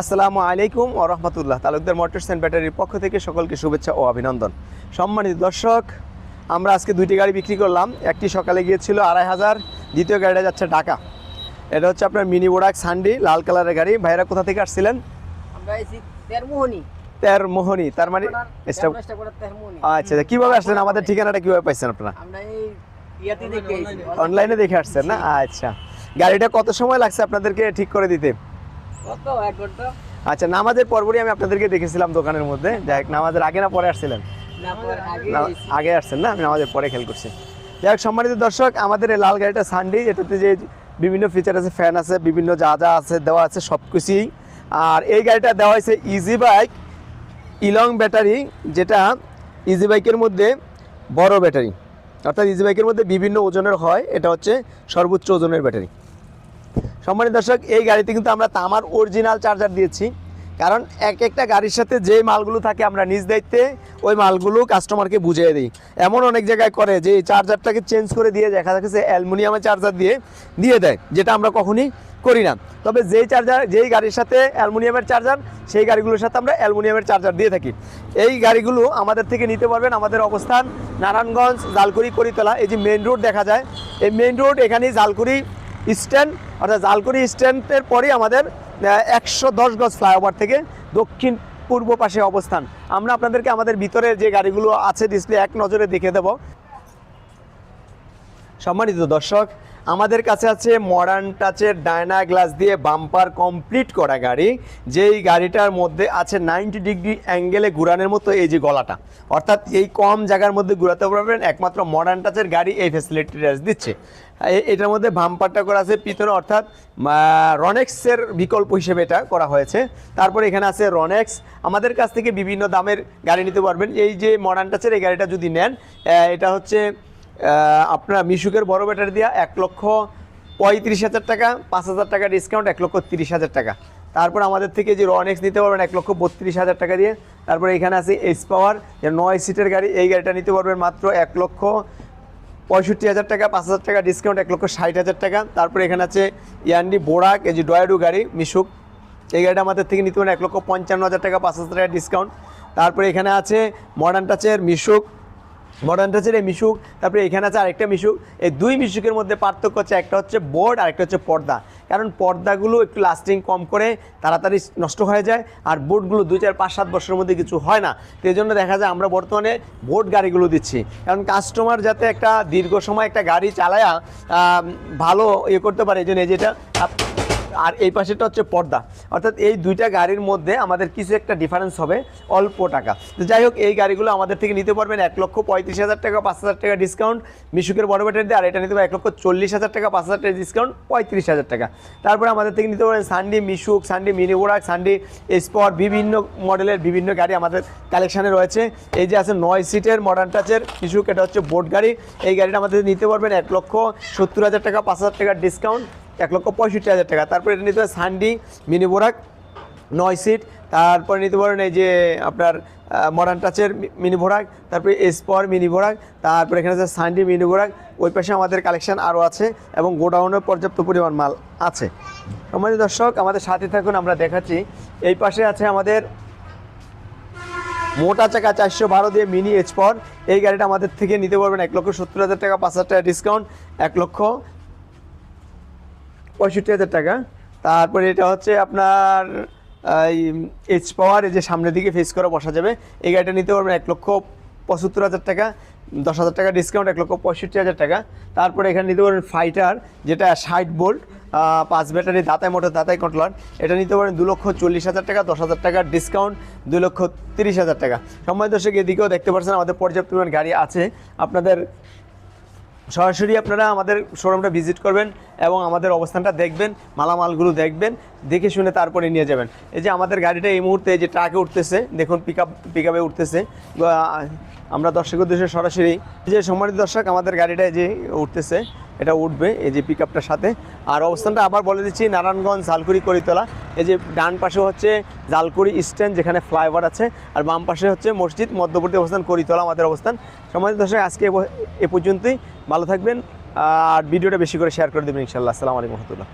আসসালামু আলাইকুম ও রহমতুল্লাহ। তালুকদার মোটরস অ্যান্ড ব্যাটারির পক্ষ থেকে সকলকে শুভেচ্ছা ও অভিনন্দন। সম্মানিত দর্শক আমরা আজকে দুইটি গাড়ি বিক্রি করলাম। একটি সকালে গিয়েছিল আড়াই হাজার দ্বিতীয় গাড়িটা যাচ্ছে ঢাকা। এটা হচ্ছে আপনার মিনি বোরাক সান্ডি লাল কালারের গাড়ি। ভাইরা কোথা থেকে আসছিলেন? তেরমোহনি। তার মানে আচ্ছা আচ্ছা, কীভাবে আসলেন? আমাদের ঠিকানাটা কীভাবে পাইছেন আপনারা? অনলাইনে দেখে আসছেন না? আচ্ছা। গাড়িটা কত সময় লাগছে আপনাদেরকে ঠিক করে দিতে? আচ্ছা নামাজের পরপরই আমি আপনাদেরকে দেখেছিলাম দোকানের মধ্যে। যাই নামাজের আগে না পরে আসছিলেন? আগে আসছেন না? আমি আমাদের পরে খেয়াল করছি। যাই সম্মানিত দর্শক আমাদের এই লাল গাড়িটা সানডে এটাতে যে বিভিন্ন ফিচার আছে ফ্যান আছে বিভিন্ন যা যা আছে দেওয়া আছে সব কিছুই। আর এই গাড়িটা দেওয়া হয়েছে ইজি বাইক ইলং ব্যাটারি যেটা ইজি বাইকের মধ্যে বড় ব্যাটারি অর্থাৎ ইজি বাইকের মধ্যে বিভিন্ন ওজনের হয় এটা হচ্ছে সর্বোচ্চ ওজনের ব্যাটারি সম্মানিত দর্শক, এই গাড়িতে কিন্তু আমরা তামার অরিজিনাল চার্জার দিয়েছি। কারণ এক একটা গাড়ির সাথে যে মালগুলো থাকে আমরা নিজ দায়িত্বে ওই মালগুলো কাস্টমারকে বুঝিয়ে দিই। এমন অনেক জায়গায় করে যে চার্জারটাকে চেঞ্জ করে দিয়ে দেখা যাচ্ছে অ্যালুমিনিয়ামের চার্জার দিয়ে দিয়ে দেয়, যেটা আমরা কখনই করি না। তবে যেই চার্জার যেই গাড়ির সাথে অ্যালুমিনিয়ামের চার্জার সেই গাড়িগুলোর সাথে আমরা অ্যালুমিনিয়ামের চার্জার দিয়ে থাকি। এই গাড়িগুলো আমাদের থেকে নিতে পারবেন আমাদের অবস্থান নারায়ণগঞ্জ, জালকুড়ি, করিতলা, এই যে মেন রোড দেখা যায়। এই মেন রোড এখানেই জালকুড়ি স্ট্যান্ড, অর্থাৎ জালকুড়ি স্ট্যান্ডের পরেই আমাদের একশো দশ গজ ফ্লাইওভার থেকে দক্ষিণ পূর্ব পাশে অবস্থান। আমরা আপনাদেরকে আমাদের ভিতরে যে গাড়িগুলো আছে ডিসপ্লে এক নজরে দেখে দেব। সম্মানিত দর্শক আমাদের কাছে আছে মডার্ন টাচের ডায়না গ্লাস দিয়ে বাম্পার কমপ্লিট করা গাড়ি। যেই গাড়িটার মধ্যে আছে নাইনটি ডিগ্রি অ্যাঙ্গেলে ঘুরানোর মতো এই যে গলাটা। অর্থাৎ এই কম জায়গার মধ্যে ঘুরাতে পারবেন, একমাত্র মডার্ন টাচের গাড়ি এই ফ্যাসিলিটিটা দিচ্ছে। এটার মধ্যে বাম্পারটা করা আছে পিছনে অর্থাৎ রনেক্সের বিকল্প হিসেবে এটা করা হয়েছে। তারপরে এখানে আছে রনেক্স আমাদের কাছ থেকে বিভিন্ন দামের গাড়ি নিতে পারবেন। এই যে মডার্ন টাচের এই গাড়িটা যদি নেন এটা হচ্ছে আপনার মিশুকের বড় ব্যাটারি দিয়া এক লক্ষ পঁয়ত্রিশ হাজার টাকা, পাঁচ হাজার টাকা ডিসকাউন্ট এক লক্ষ তিরিশ হাজার টাকা। তারপর আমাদের থেকে যে রনেক্স নিতে পারবেন, এক লক্ষ বত্রিশ হাজার টাকা দিয়ে। তারপরে এখানে আছে এস পাওয়ার যে নয় সিটের গাড়ি, এই গাড়িটা নিতে পারবেন মাত্র এক লক্ষ পঁয়ষট্টি হাজার টাকা, পাঁচ হাজার টাকা ডিসকাউন্ট এক লক্ষ ষাট হাজার টাকা। তারপরে এখানে আছে ইয়ান্ডি বোরাক এই যে ডয়াডু গাড়ি, মিশুক। এই গাড়িটা আমাদের থেকে নিতে পারেন এক লক্ষ পঞ্চান্ন হাজার টাকা, পাঁচ হাজার টাকা ডিসকাউন্ট তারপরে এখানে আছে মডার্ন টাচের মিশুক। মডার্ন টাচের এই মিশুক, তারপরে এখানে আছে আরেকটা মিশুক। এই দুই মিশুকের মধ্যে পার্থক্য হচ্ছে, একটা হচ্ছে বোর্ড আর একটা হচ্ছে পর্দা। কারণ পর্দাগুলো একটু লাস্টিং কম করে, তাড়াতাড়ি নষ্ট হয়ে যায়, আর বোর্ডগুলো দুই, চার, পাঁচ, সাত বছরের মধ্যে কিছু হয় না। তো এই জন্য দেখা যায় আমরা বর্তমানে বোর্ড গাড়িগুলো দিচ্ছি। কারণ কাস্টমার যাতে একটা দীর্ঘ সময় একটা গাড়ি চালায়া ভালো ইয়ে করতে পারে, এই জন্য যেটা আর এই পাশেটা হচ্ছে পর্দা। অর্থাৎ এই দুইটা গাড়ির মধ্যে আমাদের কিছু একটা ডিফারেন্স হবে, অল্প টাকা। তো যাই হোক, এই গাড়িগুলো আমাদের থেকে নিতে পারবেন এক লক্ষ পঁয়ত্রিশ হাজার টাকা, পাঁচ হাজার টাকা ডিসকাউন্ট মিশুকের বড় ব্যাটারি দিয়ে আর এটা নিতে পারবেন এক লক্ষ চল্লিশ হাজার টাকা, পাঁচ হাজার টাকা ডিসকাউন্ট পঁয়ত্রিশ হাজার টাকা। তারপরে আমাদের থেকে নিতে পারবেন সানডি মিশুক সানডি মিনি বোরাক সানডি স্পট বিভিন্ন মডেলের বিভিন্ন গাড়ি আমাদের কালেকশানে রয়েছে। এই যে আছে নয় সিটের মডার্ন টাচের মিশুক এটা হচ্ছে বোট গাড়ি। এই গাড়িটা আমাদের নিতে পারবেন এক লক্ষ সত্তর হাজার টাকা, পাঁচ হাজার টাকার ডিসকাউন্ট এক লক্ষ পঁয়ষট্টি হাজার টাকা। তারপরে এটা নিতে পারেন সানডি, মিনি বোরাক, নয় সিট। তারপরে নিতে পারেন এই যে আপনার মডার্ন টাচের মিনি ভোরাক তারপরে এসপর মিনি ভোরাক তারপরে এখানে আছে সানডি মিনি ভোরাক ওই পাশে আমাদের কালেকশন আরও আছে এবং গোডাউনে পর্যাপ্ত পরিমাণ মাল আছে। আমাদের দর্শক, আমাদের সাথে থাকুন, আমরা দেখাচ্ছি। এই পাশে আছে আমাদের মোটা চাকা চারশো বারো দিয়ে মিনি এচপর এই গাড়িটা আমাদের থেকে নিতে পারবেন এক লক্ষ সত্তর হাজার টাকা, পাঁচ হাজার টাকা ডিসকাউন্ট এক লক্ষ পঁয়ষট্টি হাজার টাকা। তারপরে এটা হচ্ছে আপনার এই এইচ পাওয়ার এই যে সামনের দিকে ফেস করে বসা যাবে। এই গাড়িটা নিতে পারবেন এক লক্ষ পঁচাত্তর হাজার টাকা, দশ হাজার টাকা ডিসকাউন্ট এক লক্ষ পঁয়ষট্টি হাজার টাকা। তারপরে এখানে নিতে পারবেন ফাইটার যেটা ষাট বোল্ট পাঁচ ব্যাটারি দাতাই মোটর দাতাই কন্ট্রোলার এটা নিতে পারেন দু লক্ষ চল্লিশ হাজার টাকা, দশ হাজার টাকার ডিসকাউন্ট দুই লক্ষ তিরিশ হাজার টাকা। সময় দর্শক, এদিকেও দেখতে পাচ্ছেন আমাদের পর্যাপ্ত পরিমাণ গাড়ি আছে। আপনাদের সরাসরি আপনারা আমাদের শোরুমটা ভিজিট করবেন এবং আমাদের অবস্থানটা দেখবেন, মালামালগুলো দেখবেন, দেখে শুনে তারপরে নিয়ে যাবেন। এই যে আমাদের গাড়িটা এই মুহূর্তে যে ট্রাকে উঠতেছে, দেখুন পিক আপ পিক আপে উঠতেছে আমরা দর্শক উদ্দেশ্যে সরাসরি যে সম্মানিত দর্শক, আমাদের গাড়িটা যে উঠতেছে, এটা উঠবে এই যে পিক আপটার সাথে। আর অবস্থানটা আবার বলে দিচ্ছি, নারায়ণগঞ্জ জালকুড়ি করিতলা। এই যে ডান পাশে হচ্ছে জালকুড়ি স্ট্যান্ড যেখানে ফ্লাইওভার আছে। আর বাম পাশে হচ্ছে মসজিদ, মধ্যবর্তী অবস্থান করিতলা আমাদের অবস্থান। সমাজ দর্শক, আজকে এ পর্যন্তই। ভালো থাকবেন আর ভিডিওটা বেশি করে শেয়ার করে দেবেন ইনশাল্লাহ আসসালামু আলাইকুম রহমতুল্লাহ।